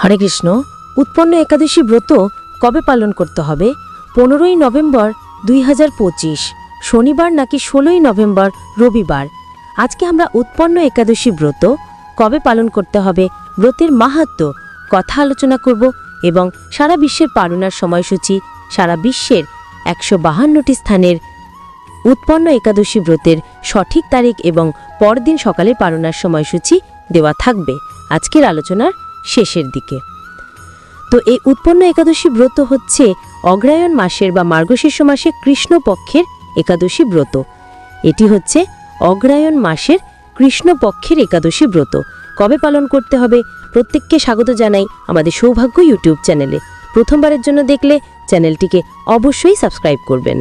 হরে কৃষ্ণ, উৎপন্ন একাদশী ব্রত কবে পালন করতে হবে? পনেরোই নভেম্বর দুই হাজার পঁচিশ, শনিবার নাকি ষোলোই নভেম্বর রবিবার? আজকে আমরা উৎপন্ন একাদশী ব্রত কবে পালন করতে হবে? ব্রতের মাহাত্ম্য কথা আলোচনা করব এবং সারা বিশ্বের পালনার সময়সূচি সারা বিশ্বের একশো বাহান্নটি স্থানের উৎপন্ন একাদশী ব্রতের সঠিক তারিখ এবং পরদিন সকালে পালনার সময়সূচি দেওয়া থাকবে। আজকের আলোচনার শেষের দিকে। তো এই উৎপন্ন একাদশী ব্রত হচ্ছে অগ্রায়ণ মাসের বা মার্গশীর্ষ মাসে কৃষ্ণপক্ষের একাদশী ব্রত। এটি হচ্ছে অগ্রায়ণ মাসের কৃষ্ণপক্ষের একাদশী ব্রত। কবে পালন করতে হবে প্রত্যেককে স্বাগত জানাই আমাদের সৌভাগ্য ইউটিউব চ্যানেলে। প্রথমবারের জন্য দেখলে চ্যানেলটিকে অবশ্যই সাবস্ক্রাইব করবেন।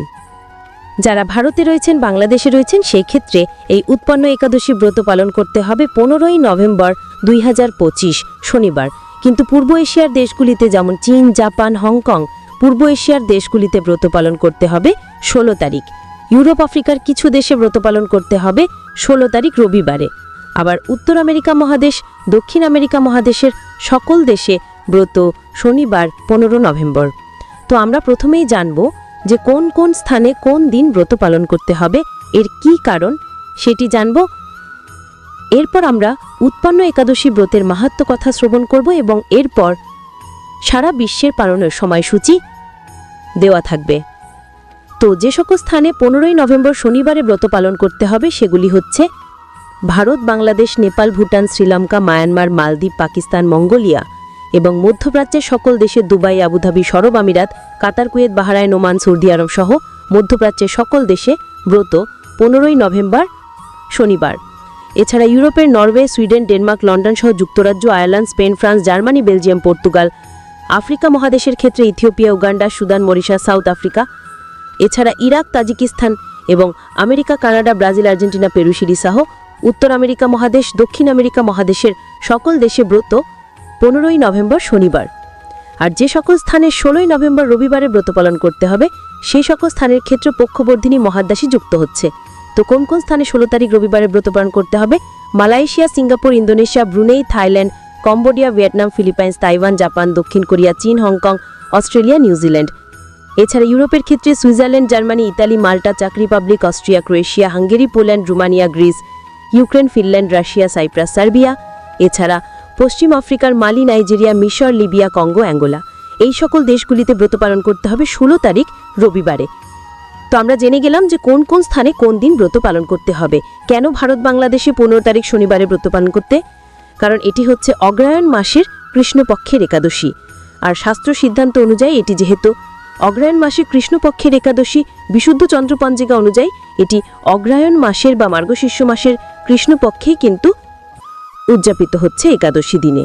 যারা ভারতে রয়েছেন, বাংলাদেশে রয়েছেন সেই ক্ষেত্রে এই উৎপন্ন একাদশী ব্রত পালন করতে হবে পনেরোই নভেম্বর দুই হাজার পঁচিশ, শনিবার। কিন্তু পূর্ব এশিয়ার দেশগুলিতে যেমন চীন, জাপান, হংকং, পূর্ব এশিয়ার দেশগুলিতে ব্রত পালন করতে হবে ষোলো তারিখ। ইউরোপ, আফ্রিকার কিছু দেশে ব্রত পালন করতে হবে ষোলো তারিখ রবিবারে। আবার উত্তর আমেরিকা মহাদেশ, দক্ষিণ আমেরিকা মহাদেশের সকল দেশে ব্রত শনিবার পনেরো নভেম্বর। তো আমরা প্রথমেই জানব যে কোন কোন স্থানে কোন দিন ব্রত পালন করতে হবে, এর কি কারণ, সেটি জানব। এরপর আমরা উৎপন্ন একাদশী ব্রতের মাহাত্ম্য কথা শ্রবণ করব এবং এরপর সারা বিশ্বের পালনের সময়সূচি দেওয়া থাকবে। তো যে সকল স্থানে পনেরোই নভেম্বর শনিবারে ব্রত পালন করতে হবে, সেগুলি হচ্ছে ভারত, বাংলাদেশ, নেপাল, ভুটান, শ্রীলঙ্কা, মায়ানমার, মালদ্বীপ, পাকিস্তান, মঙ্গোলিয়া এবং মধ্যপ্রাচ্যের সকল দেশে দুবাই, আবুধাবি, সরব আমিরাত, Qatar, Kuwait, Bahrain Oman Saudi Arab সহ মধ্যপ্রাচ্যের সকল দেশে ব্রত পনেরোই নভেম্বর শনিবার। এছাড়া ইউরোপের নরওয়ে, সুইডেন, ডেনমার্ক, লন্ডন সহ যুক্তরাজ্য, Ireland, Spain, France, Germany, Belgium, Portugal, Africa মহাদেশের ক্ষেত্রে Ethiopia, Uganda, Sudan Mauritius South Africa. এছাড়া ইরাক, তাজিকিস্তান এবং আমেরিকা, কানাডা, ব্রাজিল, আর্জেন্টিনা পেরুশিরি সহ উত্তর আমেরিকা মহাদেশ, দক্ষিণ আমেরিকা মহাদেশের সকল দেশে ব্রত পনেরোই নভেম্বর শনিবার। আর যে সকল স্থানে ষোলোই নভেম্বর রবিবারে ব্রত পালন করতে হবে, সেই সকল স্থানের ক্ষেত্রে পক্ষবর্ধিনী মহাদাসী যুক্ত হচ্ছে। তো কোন কোন স্থানে ষোলো তারিখ রবিবারে ব্রত পালন করতে হবে? Malaysia, Singapore, Indonesia, Brunei, Thailand, Cambodia, Vietnam, Philippines, Taiwan, Japan, দক্ষিণ কোরিয়া, চীন, Hong Kong, Australia, New Zealand. এছাড়া ইউরোপের ক্ষেত্রে সুইজারল্যান্ড, জার্মানি, ইতালি, মাল্টা চাক Republic Austria, Croatia, Hungary, Poland, Romania, Greece, Ukraine, Finland, Russia, Cyprus, Serbia. এছাড়া পশ্চিম আফ্রিকার Mali, Nigeria, মিশর, লিবিয়া, কঙ্গো, অ্যাঙ্গোলা। এই সকল দেশগুলিতে ব্রত পালন করতে হবে ষোলো তারিখ রবিবারে। তো আমরা জেনে গেলাম যে কোন কোন স্থানে কোন দিন ব্রত পালন করতে হবে। কেন ভারত বাংলাদেশে পনেরো তারিখ শনিবারে ব্রত পালন করতে? কারণ এটি হচ্ছে অগ্রায়ণ মাসের কৃষ্ণপক্ষের একাদশী। আর শাস্ত্র সিদ্ধান্ত অনুযায়ী এটি যেহেতু অগ্রায়ণ মাসে কৃষ্ণপক্ষের একাদশী, বিশুদ্ধ চন্দ্রপঞ্জিকা অনুযায়ী এটি অগ্রায়ণ মাসের বা মার্গশীর্ষ মাসের কৃষ্ণপক্ষেই কিন্তু উদযাপিত হচ্ছে একাদশী দিনে।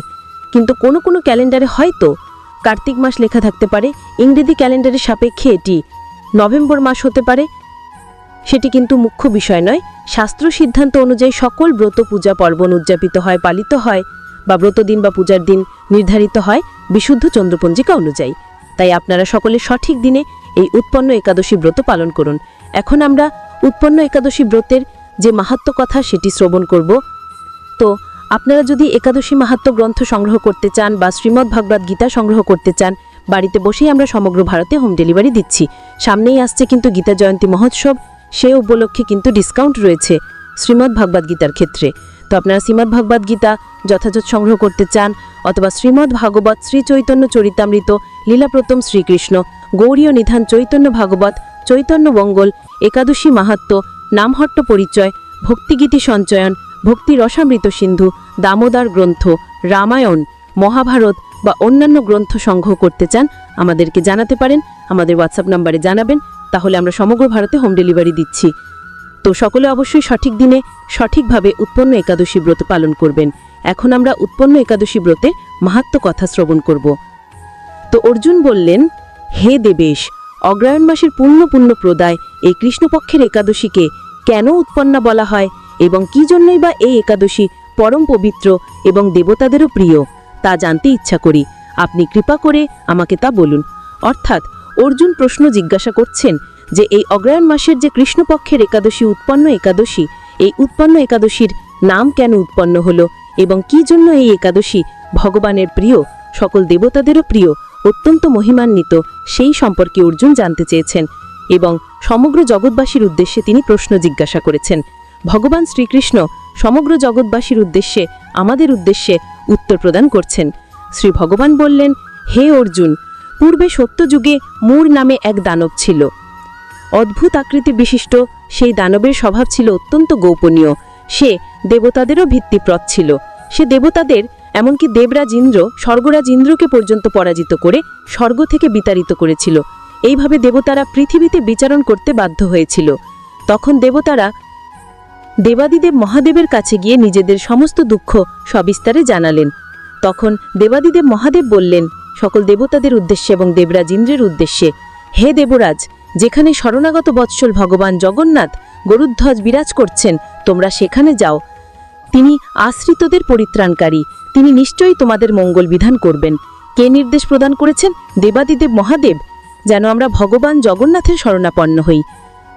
কিন্তু কোনো কোনো ক্যালেন্ডারে হয়তো কার্তিক মাস লেখা থাকতে পারে, ইংরেজি ক্যালেন্ডারের সাপেক্ষে এটি নভেম্বর মাস হতে পারে। সেটি কিন্তু মুখ্য বিষয় নয়। শাস্ত্র সিদ্ধান্ত অনুযায়ী সকল ব্রত পূজা পার্বণ উদযাপিত হয়, পালিত হয় বা ব্রত দিন বা পূজার দিন নির্ধারিত হয় বিশুদ্ধ চন্দ্রপঞ্জিকা অনুযায়ী। তাই আপনারা সকলে সঠিক দিনে এই উৎপন্ন একাদশী ব্রত পালন করুন। এখন আমরা উৎপন্ন একাদশী ব্রতের যে মাহাত্ম কথা সেটি শ্রবণ করব। তো আপনারা যদি একাদশী মাহাত্ম গ্রন্থ সংগ্রহ করতে চান বা শ্রীমদ্ ভাগবত গীতা সংগ্রহ করতে চান, বাড়িতে বসেই আমরা সমগ্র ভারতে হোম ডেলিভারি দিচ্ছি। সামনেই আসছে কিন্তু গীতা জয়ন্তী মহোৎসব, সে উপলক্ষে কিন্তু ডিসকাউন্ট রয়েছে শ্রীমদ্ ভাগবত গীতার ক্ষেত্রে। তো আপনারা শ্রীমদ্ ভাগবত গীতা যথাযথ সংগ্রহ করতে চান অথবা শ্রীমদ্ ভাগবত শ্রী চৈতন্য চরিতামৃত লীলাপ্রতম শ্রীকৃষ্ণ, গৌরীয় নিধান চৈতন্য ভাগবত, চৈতন্য মঙ্গল, একাদশী মাহাত্ম, নামহট্ট পরিচয়, ভক্তিগীতি সঞ্চয়ন ভক্তি রসামৃত সিন্ধু, দামোদার গ্রন্থ, রামায়ণ, মহাভারত বা অন্যান্য গ্রন্থ সংগ্রহ করতে চান, আমাদেরকে জানাতে পারেন, আমাদের হোয়াটসঅ্যাপ নাম্বারে জানাবেন, তাহলে আমরা সমগ্র ভারতে হোম ডেলিভারি দিচ্ছি। তো সকলে অবশ্যই সঠিক দিনে, সঠিকভাবে উৎপন্ন একাদশী ব্রত পালন করবেন। এখন আমরা উৎপন্ন একাদশী ব্রতে মাহাত্ম কথা শ্রবণ করব। তো অর্জুন বললেন, হে দেবেশ অগ্রায়ণ মাসের পূর্ণ পূর্ণ প্রদায় এই কৃষ্ণপক্ষের একাদশীকে কেন উৎপন্না বলা হয়? এবং কি জন্যই বা এই একাদশী পরম পবিত্র এবং দেবতাদেরও প্রিয়, তা জানতে ইচ্ছা করি। আপনি কৃপা করে আমাকে তা বলুন। অর্থাৎ অর্জুন প্রশ্ন জিজ্ঞাসা করছেন যে এই অগ্রায়ণ মাসের যে কৃষ্ণপক্ষের একাদশী উৎপন্ন একাদশী, এই উৎপন্ন একাদশীর নাম কেন উৎপন্ন হলো এবং কি জন্য এই একাদশী ভগবানের প্রিয়, সকল দেবতাদেরও প্রিয়, অত্যন্ত মহিমান্বিত, সেই সম্পর্কে অর্জুন জানতে চেয়েছেন এবং সমগ্র জগৎবাসীর উদ্দেশ্যে তিনি প্রশ্ন জিজ্ঞাসা করেছেন। ভগবান শ্রীকৃষ্ণ সমগ্র জগৎবাসীর উদ্দেশ্যে, আমাদের উদ্দেশ্যে উত্তর প্রদান করছেন। শ্রী ভগবান বললেন, হে অর্জুন, পূর্বে সত্যযুগে মূর নামে এক দানব ছিল। অদ্ভুত আকৃতি বিশিষ্ট, সেই দানবের স্বভাব ছিল অত্যন্ত গোপনীয়। সে দেবতাদেরও ভিত্তিপ্রদ ছিল। সে দেবতাদের, এমনকি দেবরাজ ইন্দ্র, স্বর্গরাজ ইন্দ্রকে পর্যন্ত পরাজিত করে স্বর্গ থেকে বিতাড়িত করেছিল। এইভাবে দেবতারা পৃথিবীতে বিচারণ করতে বাধ্য হয়েছিল। তখন দেবতারা দেবাদিদেব মহাদেবের কাছে গিয়ে নিজেদের সমস্ত দুঃখ সবিস্তারে জানালেন। তখন দেবাদিদেব মহাদেব বললেন, সকল দেবতাদের উদ্দেশ্যে এবং দেবরাজ ইন্দ্রের উদ্দেশ্যে, হে দেবরাজ, যেখানে শরণাগত বৎসল ভগবান জগন্নাথ গরুধ্বজ বিরাজ করছেন, তোমরা সেখানে যাও। তিনি আশ্রিতদের পরিত্রাণকারী, তিনি নিশ্চয়ই তোমাদের মঙ্গল বিধান করবেন। কে নির্দেশ প্রদান করেছেন? দেবাদিদেব মহাদেব, যেন আমরা ভগবান জগন্নাথের শরণাপন্ন হই।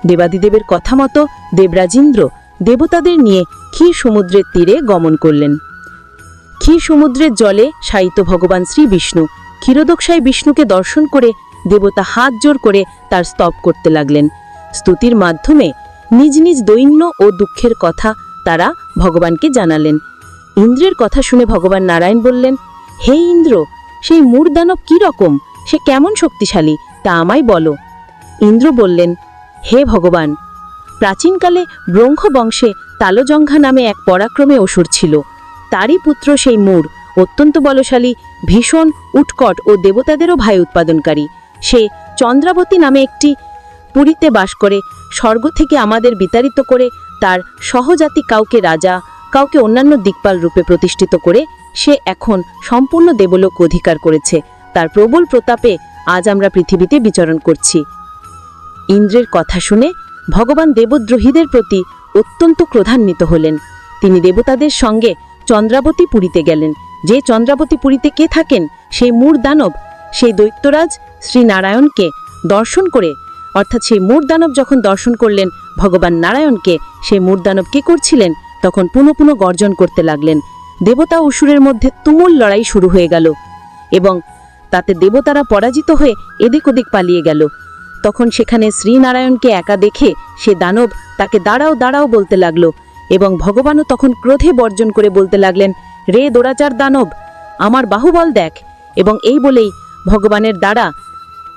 দেবাদিদেবের কথা মতো দেবরাজেন্দ্র দেবতাদের নিয়ে ক্ষীর সমুদ্রের তীরে গমন করলেন। ক্ষীর সমুদ্রের জলে শায়িত ভগবান শ্রী বিষ্ণু। ক্ষীরোদকশায় বিষ্ণুকে দর্শন করে দেবতা হাত জোর করে তার স্তব করতে লাগলেন। স্তুতির মাধ্যমে নিজ নিজ দৈন্য ও দুঃখের কথা তারা ভগবানকে জানালেন। ইন্দ্রের কথা শুনে ভগবান নারায়ণ বললেন, হে ইন্দ্র, সেই মূর্দানব কি রকম? সে কেমন শক্তিশালী, তা আমায় বলো। ইন্দ্র বললেন, হে ভগবান প্রাচীনকালে ব্রহ্ম বংশে তালজঙ্ঘা নামে এক পরাক্রমে অসুর ছিল। তারই পুত্র সেই মূর, অত্যন্ত বলশালী, ভীষণ উৎকট ও দেবতাদেরও ভাই উৎপাদনকারী। সে চন্দ্রাবতী নামে একটি পুরীতে বাস করে, স্বর্গ থেকে আমাদের বিতাড়িত করে তার সহজাতি কাউকে রাজা, কাউকে অন্যান্য দিকপাল রূপে প্রতিষ্ঠিত করে সে এখন সম্পূর্ণ দেবলোক অধিকার করেছে। তার প্রবল প্রতাপে আজ আমরা পৃথিবীতে বিচরণ করছি। ইন্দ্রের কথা শুনে ভগবান দেবদ্রোহীদের প্রতি অত্যন্ত ক্রোধান্বিত হলেন। তিনি দেবতাদের সঙ্গে চন্দ্রাবতী পুরীতে গেলেন। যে চন্দ্রাবতী পুরীতে কে থাকেন, সেই মূর দানব, সেই দৈত্যরাজ শ্রীনারায়ণকে দর্শন করে, অর্থাৎ সেই মূর দানব যখন দর্শন করলেন ভগবান নারায়ণকে, সেই মূর দানব কে করছিলেন? তখন পুনঃ পুনঃ গর্জন করতে লাগলেন। দেবতা অসুরের মধ্যে তুমুল লড়াই শুরু হয়ে গেল এবং তাতে দেবতারা পরাজিত হয়ে এদিক ওদিক পালিয়ে গেল। তখন সেখানে শ্রীনারায়ণকে একা দেখে সে দানব তাকে দাঁড়াও দাঁড়াও বলতে লাগল এবং ভগবানও তখন ক্রোধে বর্জন করে বলতে লাগলেন, রে দোরাচার দানব, আমার বাহুবল দেখ। এবং এই বলেই ভগবানের দ্বারা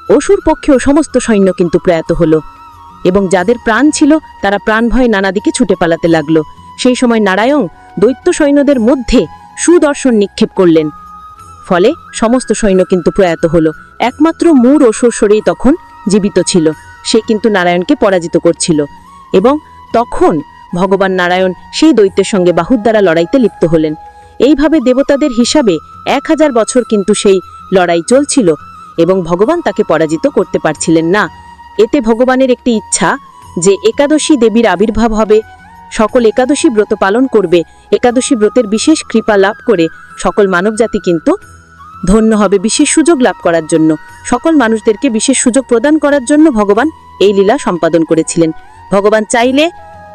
অসুর পক্ষেও সমস্ত সৈন্য কিন্তু প্রয়াত হলো এবং যাদের প্রাণ ছিল তারা প্রাণ ভয়ে নানা দিকে ছুটে পালাতে লাগল। সেই সময় নারায়ণ দৈত্য সৈন্যদের মধ্যে সুদর্শন নিক্ষেপ করলেন। ফলে সমস্ত সৈন্য কিন্তু প্রয়াত হলো। একমাত্র মূর অসুর শরীর তখন জীবিত ছিল। সে কিন্তু নারায়ণকে পরাজিত করছিল এবং তখন ভগবান নারায়ণ সেই দৈত্যের সঙ্গে বাহুর দ্বারা লড়াইতে লিপ্ত হলেন। এইভাবে দেবতাদের হিসাবে এক হাজার বছর কিন্তু সেই লড়াই চলছিল এবং ভগবান তাকে পরাজিত করতে পারছিলেন না। এতে ভগবানের একটি ইচ্ছা যে একাদশী দেবীর আবির্ভাব হবে, সকল একাদশী ব্রত পালন করবে, একাদশী ব্রতের বিশেষ কৃপা লাভ করে সকল মানবজাতি কিন্তু ধন্য হবে বিশেষ সুযোগ লাভ করার জন্য। সকল মানুষদেরকে বিশেষ সুযোগ প্রদান করার জন্য ভগবান এই লীলা সম্পাদন করেছিলেন। ভগবান চাইলে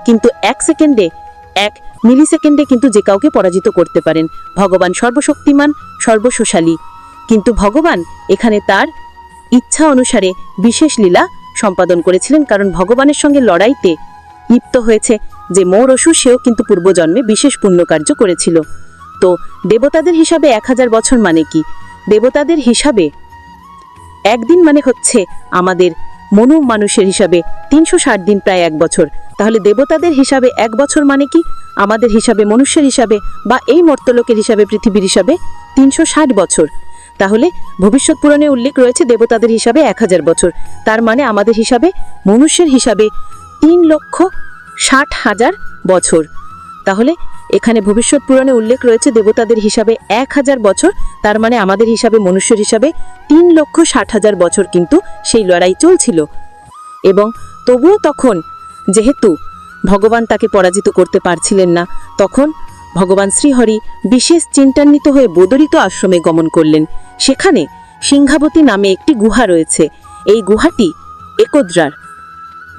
কিন্তু এক সেকেন্ডে, এক মিলি সেকেন্ডে কিন্তু যে কাউকে পরাজিত করতে পারেন। ভগবান সর্বশক্তিমান সর্বশোশালী কিন্তু ভগবান এখানে তার ইচ্ছা অনুসারে বিশেষ লীলা সম্পাদন করেছিলেন কারণ ভগবানের সঙ্গে লড়াইতে লিপ্ত হয়েছে যে মৌর অসুর সেও কিন্তু পূর্বজন্মে বিশেষ পুণ্যকার্য করেছিল। তো দেবতাদের হিসাবে এক হাজার বছর মানে কি? দেবতাদের হিসাবে? একদিন মানে হচ্ছে আমাদের মনু মানুষের হিসাবে তিনশো ষাট দিন প্রায় এক বছর। তাহলে দেবতাদের হিসাবে এক বছর মানে কি? আমাদের হিসাবে মনুষ্যের হিসাবে বা এই মর্তলোকের হিসাবে পৃথিবীর হিসাবে তিনশো ষাট বছর। তাহলে ভবিষ্যৎ পুরাণে উল্লেখ রয়েছে দেবতাদের হিসাবে এক হাজার বছর। তার মানে আমাদের হিসাবে মনুষ্যের হিসাবে তিন লক্ষ ষাট হাজার বছর। তাহলে এখানে ভবিষ্যৎ পুরাণে উল্লেখ রয়েছে দেবতাদের হিসাবে এক হাজার বছর, তার মানে আমাদের হিসাবে মনুষ্যের হিসাবে তিন লক্ষ ষাট হাজার বছর কিন্তু সেই লড়াই চলছিল। এবং তবুও তখন যেহেতু ভগবান তাকে পরাজিত করতে পারছিলেন না, তখন ভগবান শ্রীহরি বিশেষ চিন্তান্বিত হয়ে বদরিত আশ্রমে গমন করলেন। সেখানে সিংহাবতী নামে একটি গুহা রয়েছে। এই গুহাটি একদ্রার।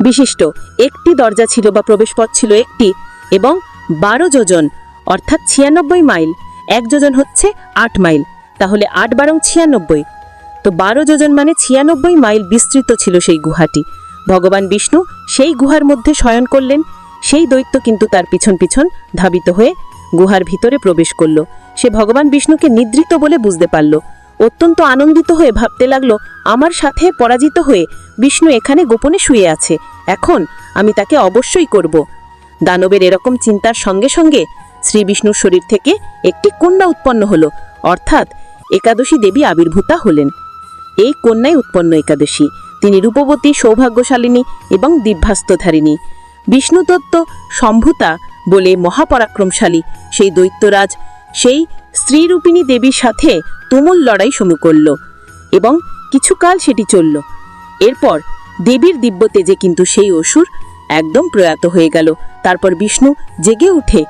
বিশিষ্ট একটি দরজা ছিল বা প্রবেশপথ ছিল একটি এবং বারো যোজন, অর্থাৎ ছিয়ানব্বই মাইল। এক যোজন হচ্ছে আট মাইল, তাহলে আট বারং ছিয়ানব্বই। তো বারো যোজন মানে ছিয়ানব্বই মাইল বিস্তৃত ছিল সেই গুহাটি। ভগবান বিষ্ণু সেই গুহার মধ্যে শয়ন করলেন। সেই দৈত্য কিন্তু তার পিছন পিছন ধাবিত হয়ে গুহার ভিতরে প্রবেশ করল। সে ভগবান বিষ্ণুকে নিদ্রিত বলে বুঝতে পারল। অত্যন্ত আনন্দিত হয়ে ভাবতে লাগল, আমার সাথে পরাজিত হয়ে বিষ্ণু এখানে গোপনে শুয়ে আছে। এখন আমি তাকে অবশ্যই করব। দানবের এরকম চিন্তার সঙ্গে সঙ্গে শ্রী বিষ্ণুর শরীর থেকে একটি কন্যা উৎপন্ন হলো। অর্থাৎ একাদশী দেবী আবির্ভূতা হলেন। এই কন্যাই উৎপন্ন একাদশী। তিনি রূপবতী, সৌভাগ্যশালিনী এবং দিব্যাস্তধারিণী বিষ্ণুতত্ত্ব সম্ভূতা বলে মহাপরাক্রমশালী সেই দৈত্যরাজ সেই স্ত্রীরূপিণী দেবীর সাথে তুমুল লড়াই শুরু করল এবং কিছুকাল সেটি চলল। এরপর দেবীর দিব্য তেজে কিন্তু সেই অসুর একদম প্রয়াত হয়ে গেল। তারপর বিষ্ণু জেগে উঠে